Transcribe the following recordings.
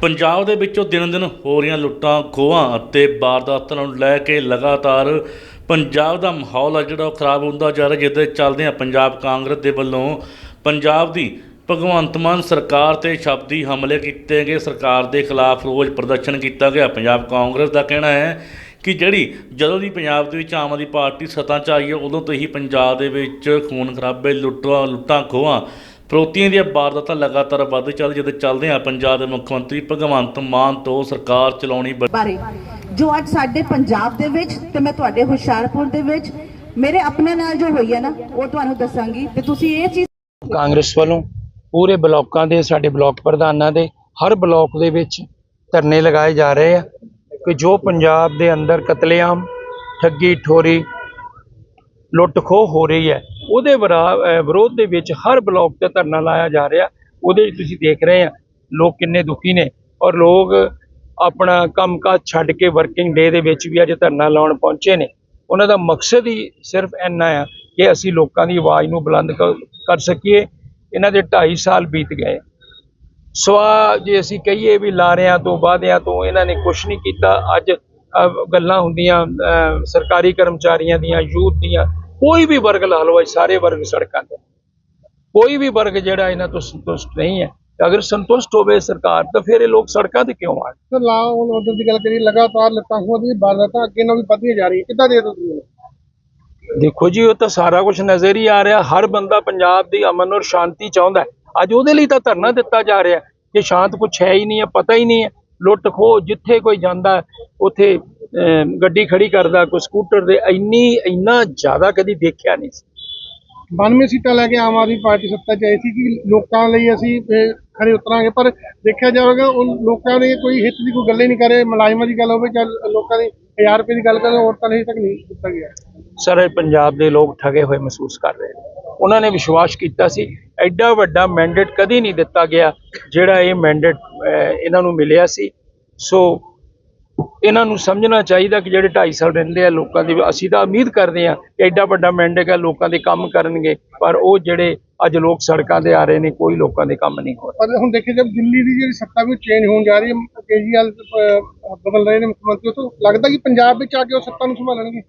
ਪੰਜਾਬ ਦੇ ਵਿੱਚੋਂ ਦਿਨ ਦਿਨ ਹੋ ਰਹੀਆਂ ਲੁੱਟਾਂ, ਖੋਹਾਂ ਅਤੇ ਵਾਰਦਾਤਾਂ ਨੂੰ ਲੈ ਕੇ ਲਗਾਤਾਰ ਪੰਜਾਬ ਦਾ ਮਾਹੌਲ ਆ ਜਿਹੜਾ ਉਹ ਖਰਾਬ ਹੁੰਦਾ ਜਾ ਰਿਹਾ ਜਿਹਦੇ ਚੱਲਦੇ ਆ ਪੰਜਾਬ ਕਾਂਗਰਸ ਦੇ ਵੱਲੋਂ ਪੰਜਾਬ ਦੀ ਭਗਵੰਤ ਮਾਨ ਸਰਕਾਰ ਤੇ ਸ਼ਬਦੀ ਹਮਲੇ ਕੀਤੇ ਗਏ। ਸਰਕਾਰ ਦੇ ਖਿਲਾਫ ਰੋਜ਼ ਪ੍ਰਦਰਸ਼ਨ ਕੀਤਾ ਗਿਆ। ਪੰਜਾਬ ਕਾਂਗਰਸ ਦਾ ਕਹਿਣਾ ਹੈ ਕਿ ਜਿਹੜੀ ਜਦੋਂ ਦੀ ਪੰਜਾਬ ਦੇ ਵਿੱਚ ਆਮ ਆਦਮੀ ਪਾਰਟੀ ਸੱਤਾ 'ਚ ਆਈ ਹੈ, ਉਦੋਂ ਤੋਂ ਹੀ ਪੰਜਾਬ ਦੇ ਵਿੱਚ ਖੂਨ ਖਰਾਬੇ, ਲੁੱਟਾਂ ਲੁੱਟਾਂ, ਖੋਹਾਂ ਫਰੋਤੀਆਂ ਦੀਆਂ ਵਾਰਦਾਤਾਂ ਲਗਾਤਾਰ ਵੱਧ ਚੱਲ ਜਿਹਦੇ ਚੱਲਦੇ ਆ ਪੰਜਾਬ ਦੇ ਮੁੱਖ ਮੰਤਰੀ ਭਗਵੰਤ ਮਾਨ ਤੋਂ ਸਰਕਾਰ ਚਲਾਉਣੀ ਬ- ਬਾਰੇ ਜੋ ਅੱਜ ਸਾਡੇ ਪੰਜਾਬ ਦੇ ਵਿੱਚ ਤੇ ਮੈਂ ਤੁਹਾਡੇ ਹੁਸ਼ਿਆਰਪੁਰ ਦੇ ਵਿੱਚ ਮੇਰੇ ਆਪਣੇ ਨਾਲ ਜੋ ਹੋਈ ਹੈ ਨਾ ਉਹ ਤੁਹਾਨੂੰ ਦੱਸਾਂਗੀ ਤੇ ਤੁਸੀਂ ਇਹ ਚੀਜ਼ ਕਾਂਗਰਸ ਵੱਲੋਂ ਪੂਰੇ ਬਲਾਕਾਂ ਦੇ ਸਾਡੇ ਬਲਾਕ ਪ੍ਰਧਾਨਾਂ ਦੇ ਹਰ ਬਲਾਕ ਦੇ ਵਿੱਚ ਧਰਨੇ ਲਗਾਏ ਜਾ ਰਹੇ ਆ ਕਿ ਜੋ ਪੰਜਾਬ ਦੇ ਅੰਦਰ ਕਤਲੇਆਮ ਠੱਗੀ ਠੋਰੀ ਲੁੱਟ ਖੋਹ ਹੋ ਰਹੀ ਹੈ ਉਹਦੇ ਵਿਰਾ- ਵਿਰੋਧ ਦੇ ਵਿੱਚ ਹਰ ਬਲਾਕ ਤੇ ਧਰਨਾ ਲਾਇਆ ਜਾ ਰਿਹਾ। ਉਹਦੇ ਵਿੱਚ ਤੁਸੀਂ ਦੇਖ ਰਹੇ ਆ, ਲੋਕ ਕਿੰਨੇ ਦੁਖੀ ਨੇ ਔਰ ਲੋਕ ਆਪਣਾ ਕੰਮਕਾਜ ਛੱਡ ਕੇ ਵਰਕਿੰਗ ਡੇ ਦੇ ਵਿੱਚ ਵੀ ਅੱਜ ਧਰਨਾ ਲਾਉਣ ਪਹੁੰਚੇ ਨੇ। ਉਹਨਾਂ ਦਾ ਮਕਸਦ ਹੀ ਸਿਰਫ ਇੰਨਾ ਆ ਕਿ ਅਸੀਂ ਲੋਕਾਂ ਦੀ ਆਵਾਜ਼ ਨੂੰ ਬੁਲੰਦ ਕ- ਕਰ ਸਕੀਏ। ਇਹਨਾਂ ਦੇ 2.5 ਸਾਲ ਬੀਤ ਗਏ। ਸਵਾ ਜੇ ਅਸੀਂ ਕਹੀਏ ਵੀ ਲਾਰਿਆਂ ਤੋਂ ਵਾਅਦਿਆਂ ਤੋਂ ਇਹਨਾਂ ਨੇ ਕੁਝ ਨਹੀਂ ਕੀਤਾ। ਅੱਜ ਗੱਲਾਂ ਹੁੰਦੀਆਂ ਸਰਕਾਰੀ ਕਰਮਚਾਰੀਆਂ ਦੀਆਂ, ਯੂਥ ਦੀਆਂ ਕੋਈ ਵੀ ਵਰਗ ਲਾ ਲਓ ਸਾਰੇ ਵਰਗ ਸੜਕਾਂ ਤੇ। ਕੋਈ ਵੀ ਵਰਗ ਜਿਹੜਾ ਇਹਨਾਂ ਤੋਂ ਸੰਤੁਸ਼ਟ ਨਹੀਂ ਹੈ। ਅਗਰ ਸੰਤੁਸ਼ਟ ਹੋਵੇ ਸਰਕਾਰ ਤਾਂ ਫਿਰ ਇਹ ਲੋਕ ਸੜਕਾਂ ਤੇ ਕਿਉਂ ਆਣ ਸਰ ਲਾ ਹੁਣ ਉਧਰ ਦੀ ਗੱਲ ਕਰੀ ਲਗਾਤਾਰ ਲੱਤਾਂ ਖੋਹ ਦੀ ਵਾਰਦਾਤਾਂ ਅੱਗੇ ਨਾਲ ਵੀ ਵਧਦੀਆਂ ਜਾ ਰਹੀ ਕਿੱਦਾਂ ਦੇ ਤੁਸੀਂ? ਦੇਖੋ ਜੀ ਉਹ ਤਾਂ ਸਾਰਾ ਕੁਝ ਨਜ਼ਰ ਹੀ ਆ ਰਿਹਾ। ਹਰ ਬੰਦਾ ਪੰਜਾਬ ਦੀ ਅਮਨ ਔਰ ਸ਼ਾਂਤੀ ਚਾਹੁੰਦਾ ਹੈ। ਅੱਜ ਉਹਦੇ ਲਈ ਤਾਂ ਧਰਨਾ ਦਿੱਤਾ ਜਾ ਰਿਹਾ ਕਿ ਸ਼ਾਂਤ ਕੁਝ ਹੈ ਹੀ ਨਹੀਂ ਹੈ ਪਤਾ ਹੀ ਨਹੀਂ ਹੈ। ਲੁੱਟ ਖੋਹ ਜਿੱਥੇ ਕੋਈ ਜਾਂਦਾ ਉੱਥੇ ਗੱਡੀ ਖੜੀ ਕਰਦਾ ਕੋਈ ਸਕੂਟਰ ਦੇ ਇੰਨੀ ਇੰਨਾ ਜ਼ਿਆਦਾ ਕਦੀ ਦੇਖਿਆ ਨਹੀਂ ਸੀ। 92 ਸੀਟਾਂ ਲੈ ਕੇ ਆਮ ਆਦਮੀ ਪਾਰਟੀ ਸੱਤਾ 'ਚ ਆਈ ਸੀ ਕਿ ਲੋਕਾਂ ਲਈ ਅਸੀਂ ਖੜੇ ਉਤਰਾਂਗੇ। ਪਰ ਦੇਖਿਆ ਜਾਵੇਗਾ ਉਹ ਲੋਕਾਂ ਨੇ ਕੋਈ ਹਿੱਤ ਦੀ ਕੋਈ ਗੱਲ ਹੀ ਨਹੀਂ ਕਰੇ। ਮੁਲਾਜ਼ਮਾਂ ਦੀ ਗੱਲ ਹੋਵੇ ਜਾਂ ਲੋਕਾਂ ਦੀ 1000 ਰੁਪਏ ਦੀ ਗੱਲ ਕਰੇ ਔਰਤਾਂ ਲਈ ਤੱਕ ਨਹੀਂ ਦਿੱਤਾ ਗਿਆ। ਸਾਰੇ ਪੰਜਾਬ ਦੇ ਲੋਕ ਠਗੇ ਹੋਏ ਮਹਿਸੂਸ ਕਰ ਰਹੇ ਨੇ। ਉਹਨਾਂ ਨੇ ਵਿਸ਼ਵਾਸ ਕੀਤਾ ਸੀ ਐਡਾ ਵੱਡਾ ਮੈਂਡੇਟ ਕਦੀ ਨਹੀਂ ਦਿੱਤਾ ਗਿਆ ਜਿਹੜਾ ਇਹ ਮੈਂਡੇਟ ਇਹਨਾਂ ਨੂੰ ਮਿਲਿਆ ਸੀ। ਸੋ ਇਹਨਾਂ ਨੂੰ ਸਮਝਣਾ ਚਾਹੀਦਾ ਕਿ ਜਿਹੜੇ 2.5 ਸਾਲ ਰਹਿੰਦੇ ਆ ਲੋਕਾਂ ਦੀ ਅਸੀਂ ਤਾਂ ਉਮੀਦ ਕਰਦੇ ਆ ਕਿ ਐਡਾ ਵੱਡਾ ਮੈਂਡੇਟ ਹੈ ਲੋਕਾਂ ਦੇ ਕੰਮ ਕਰਨਗੇ ਪਰ ਉਹ ਜਿਹੜੇ ਅੱਜ ਲੋਕ ਸੜਕਾਂ ਤੇ ਆ ਰਹੇ ਨੇ ਕੋਈ ਲੋਕਾਂ ਦੇ ਕੰਮ ਨਹੀਂ ਹੋ ਰਹੇ। ਪਰ ਹੁਣ ਦੇਖਿਆ ਜਦ ਦਿੱਲੀ ਦੀ ਜਿਹੜੀ ਸੱਤਾ ਵੀ ਚੇਂਜ ਹੋਣ ਜਾ ਰਹੀ ਹੈ ਕੇਜਰੀਵਾਲ ਅਹ, ਬਦਲ ਰਹੇ ਨੇ ਮੁੱਖ ਮੰਤਰੀ ਉਹ ਤੋਂ ਲੱਗਦਾ ਕਿ ਪੰਜਾਬ ਵਿੱਚ ਆ ਕੇ ਉਹ ਸੱਤਾ ਨੂੰ ਸੰਭਾਲਣਗੇ।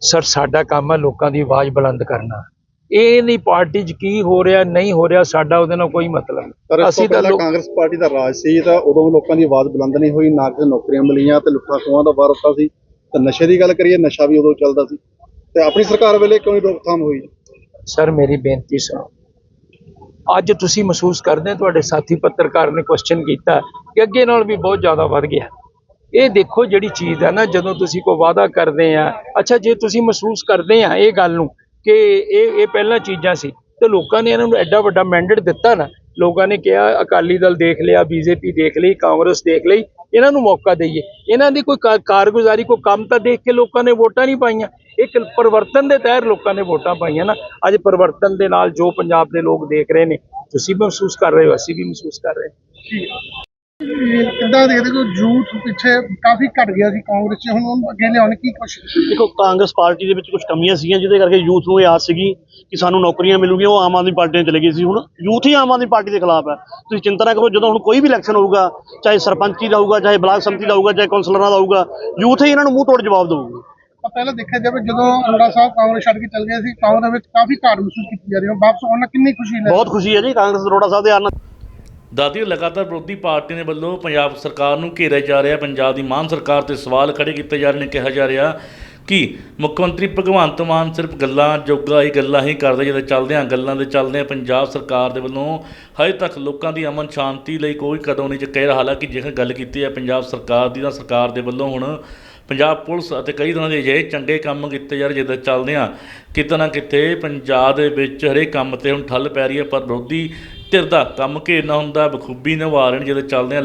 ਸਰ ਸਾਡਾ ਕੰਮ ਹੈ ਲੋਕਾਂ ਦੀ ਆਵਾਜ਼ ਬੁਲੰਦ ਕਰਨਾ। ਇਹ ਨਹੀਂ ਪਾਰਟੀ 'ਚ ਕੀ ਹੋ ਰਿਹਾ ਨਹੀਂ ਹੋ ਰਿਹਾ ਸਾਡਾ ਉਹਦੇ ਨਾਲ ਕੋਈ ਮਤਲਬ ਨਹੀਂ। ਇਸ ਤੋਂ ਕਾਂਗਰਸ ਪਾਰਟੀ ਦਾ ਰਾਜ ਸੀ ਤਾਂ ਉਦੋਂ ਵੀ ਲੋਕਾਂ ਦੀ ਆਵਾਜ਼ ਬੁਲੰਦ ਨਹੀਂ ਹੋਈ ਨਾ ਕਿਸੇ ਨੌਕਰੀਆਂ ਮਿਲੀਆਂ ਤੇ ਲੁੱਟਾਂ ਖੋਹਾਂ ਦਾ ਵਾਰਤਾ ਸੀ। ਤੇ ਨਸ਼ੇ ਦੀ ਗੱਲ ਕਰੀਏ ਨਸ਼ਾ ਵੀ ਉਦੋਂ ਚੱਲਦਾ ਸੀ। ਤੇ ਆਪਣੀ ਸਰਕਾਰ ਵੇਲੇ ਕਿਉਂ ਨਹੀਂ ਰੋਕਥਾਮ ਹੋਈ? ਸਰ ਮੇਰੀ ਬੇਨਤੀ ਸੁਣੋ। ਅੱਜ ਤੁਸੀਂ ਮਹਿਸੂਸ ਕਰਦੇ ਤੁਹਾਡੇ ਸਾਥੀ ਪੱਤਰਕਾਰ ਨੇ ਕੁਐਸਚਨ ਕੀਤਾ ਕਿ ਅੱਗੇ ਨਾਲ ਵੀ ਬਹੁਤ ਜ਼ਿਆਦਾ ਵੱਧ ਗਿਆ। ਇਹ ਦੇਖੋ ਜਿਹੜੀ ਚੀਜ਼ ਹੈ ਨਾ ਜਦੋਂ ਤੁਸੀਂ ਕੋਈ ਵਾਅਦਾ ਕਰਦੇ ਆ ਅੱਛਾ ਜੇ ਤੁਸੀਂ ਮਹਿਸੂਸ ਕਰਦੇ ਆ ਇਹ ਗੱਲ ਨੂੰ ਕਿ ਇਹ ਇਹ ਪਹਿਲਾਂ ਚੀਜ਼ਾਂ ਸੀ ਤੇ ਲੋਕਾਂ ਨੇ ਇਹਨਾਂ ਨੂੰ ਐਡਾ ਵੱਡਾ ਮੈਂਡੇਟ ਦਿੱਤਾ ਨਾ, ਲੋਕਾਂ ਨੇ ਕਿਹਾ ਅਕਾਲੀ ਦਲ ਦੇਖ ਲਿਆ, ਬੀਜੇਪੀ ਦੇਖ ਲਈ, ਕਾਂਗਰਸ ਦੇਖ ਲਈ, ਇਹਨਾਂ ਨੂੰ ਮੌਕਾ ਦਈਏ। ਇਹਨਾਂ ਦੀ ਕੋਈ ਕਾ- ਕਾਰਗੁਜ਼ਾਰੀ, ਕੋਈ ਕੰਮ ਤਾਂ ਦੇਖ ਕੇ ਲੋਕਾਂ ਨੇ ਵੋਟਾਂ ਨਹੀਂ ਪਾਈਆਂ। ਇੱਕ ਪਰਿਵਰਤਨ ਦੇ ਤਹਿਤ ਲੋਕਾਂ ਨੇ ਵੋਟਾਂ ਪਾਈਆਂ ਨਾ। ਅੱਜ ਪਰਿਵਰਤਨ ਦੇ ਨਾਲ ਜੋ ਪੰਜਾਬ ਦੇ ਲੋਕ ਦੇਖ ਰਹੇ ਨੇ, ਤੁਸੀਂ ਵੀ ਮਹਿਸੂਸ ਕਰ ਰਹੇ ਹੋ, ਅਸੀਂ ਵੀ ਮਹਿਸੂਸ ਕਰ ਰਹੇ ਹਾਂ। ਕਿੱਦਾਂ ਦੇਖਦੇ ਹੋ ਯੂਥ ਪਿੱਛੇ ਕਾਫੀ ਘਟ ਗਿਆ ਸੀ ਕਾਂਗਰਸ 'ਚ? ਹੁਣ ਉਹਨੂੰ ਅੱਗੇ ਲਿਆਉਣ ਕੀ ਕੋਸ਼ਿਸ਼ ਦੇਖੋ ਕਾਂਗਰਸ ਪਾਰਟੀ ਦੇ ਵਿੱਚ ਕੁਝ ਕਮੀਆਂ ਸੀਗੀਆਂ ਜਿਹਦੇ ਕਰਕੇ ਯੂਥ ਨੂੰ ਇਹ ਆਸ ਸੀਗੀ ਕਿ ਸਾਨੂੰ ਨੌਕਰੀਆਂ ਮਿਲੂਗੀਆਂ ਉਹ ਆਮ ਆਦਮੀ ਪਾਰਟੀ ਨਾਲ ਚਲੇ ਗਈ ਸੀ। ਹੁਣ ਯੂਥ ਹੀ ਆਮ ਆਦਮੀ ਪਾਰਟੀ ਦੇ ਖਿਲਾਫ ਹੈ। ਤੁਸੀਂ ਚਿੰਤਾ ਨਾ ਕਰੋ ਜਦੋਂ ਹੁਣ ਕੋਈ ਵੀ ਇਲੈਕਸ਼ਨ ਹੋਊਗਾ ਚਾਹੇ ਸਰਪੰਚੀ ਦਾ ਹੋਊਗਾ ਚਾਹੇ ਬਲਾਕ ਸੰਮਤੀ ਦਾ ਹੋਊਗਾ ਚਾਹੇ ਕੌਂਸਲਰਾਂ ਦਾ ਹੋਊਗਾ ਯੂਥ ਹੀ ਇਹਨਾਂ ਨੂੰ ਮੂੰਹ ਤੋੜ ਜਵਾਬ ਦੇਊਗੀ। ਪਹਿਲਾਂ ਦੇਖਿਆ ਜਾਵੇ ਜਦੋਂ ਅਰੋੜਾ ਸਾਹਿਬ ਕਾਂਗਰਸ ਛੱਡ ਕੇ ਚਲ ਗਏ ਸੀ ਕਾਂਗਰਸ ਵਿੱਚ ਕਾਫੀ ਘਾਟ ਮਹਿਸੂਸ ਕੀਤੀ ਜਾ ਰਹੀ ਹੈ। ਵਾਪਸ ਆਉਣ ਨਾਲ ਕਿੰਨੀ ਖੁਸ਼ੀ ਲੈ ਬਹੁਤ ਖੁਸ਼ੀ ਹੈ ਜੀ ਕਾਂਗਰਸ ਅਰੋੜਾ ਸਾਹਿਬ ਦੇ ਆਉਣ ਨਾਲ। ਦਾਦੀ ਲਗਾਤਾਰ ਵਿਰੋਧੀ ਪਾਰਟੀ ਦੇ ਵੱਲੋਂ ਪੰਜਾਬ ਸਰਕਾਰ ਨੂੰ ਘੇਰਿਆ ਜਾ ਰਿਹਾ, ਪੰਜਾਬ ਦੀ ਮਾਨ ਸਰਕਾਰ ਤੇ ਸਵਾਲ ਖੜੇ ਕੀਤੇ ਜਾ ਰਹੇ ਨੇ, ਕਿਹਾ ਜਾ ਰਿਹਾ ਕਿ ਮੁੱਖ ਮੰਤਰੀ ਭਗਵੰਤ ਮਾਨ ਸਿਰਫ ਗੱਲਾਂ ਜੋਗਾ ਹੀ ਗੱਲਾਂ ਹੀ ਕਰਦੇ ਜਦੋਂ ਚੱਲਦੇ ਆ, ਗੱਲਾਂ ਦੇ ਚੱਲਦੇ ਆ, ਪੰਜਾਬ ਸਰਕਾਰ ਦੇ ਵੱਲੋਂ ਹਜੇ ਤੱਕ ਲੋਕਾਂ ਦੀ ਅਮਨ ਸ਼ਾਂਤੀ ਲਈ ਕੋਈ ਕਦਮ ਨਹੀਂ ਚੁੱਕਿਆ। ਰਿਹਾ ਹਾਲਾਂਕਿ ਜੇਕਰ ਗੱਲ ਕੀਤੀ ਹੈ, ਪੰਜਾਬ ਸਰਕਾਰ ਦੀ ਤਾਂ ਸਰਕਾਰ ਦੇ ਵੱਲੋਂ ਹੁਣ ਪੰਜਾਬ ਪੁਲਿਸ ਅਤੇ ਕਈ ਤਰ੍ਹਾਂ ਦੇ ਅਜਿਹੇ ਚੰਗੇ ਕੰਮ ਕੀਤੇ ਜਾ ਰਹੇ ਜਿੱਦਾਂ ਚੱਲਦੇ ਆ, ਕਿਤੇ ਨਾ ਕਿਤੇ ਪੰਜਾਬ ਦੇ ਵਿੱਚ ਹਰੇਕ ਕੰਮ ਤੇ ਹੁਣ ਠੱਲ ਪੈ ਰਹੀ ਹੈ ਪਰ ਵਿਰੋਧੀ ਧਿਰ ਦਾ ਕੰਮ ਘੇਰਨਾ ਹੁੰਦਾ, ਬਖੂਬੀ ਨਿਭਾ ਰਹੇ ਨੇ ਜਦੋਂ ਚੱਲਦੇ ਆ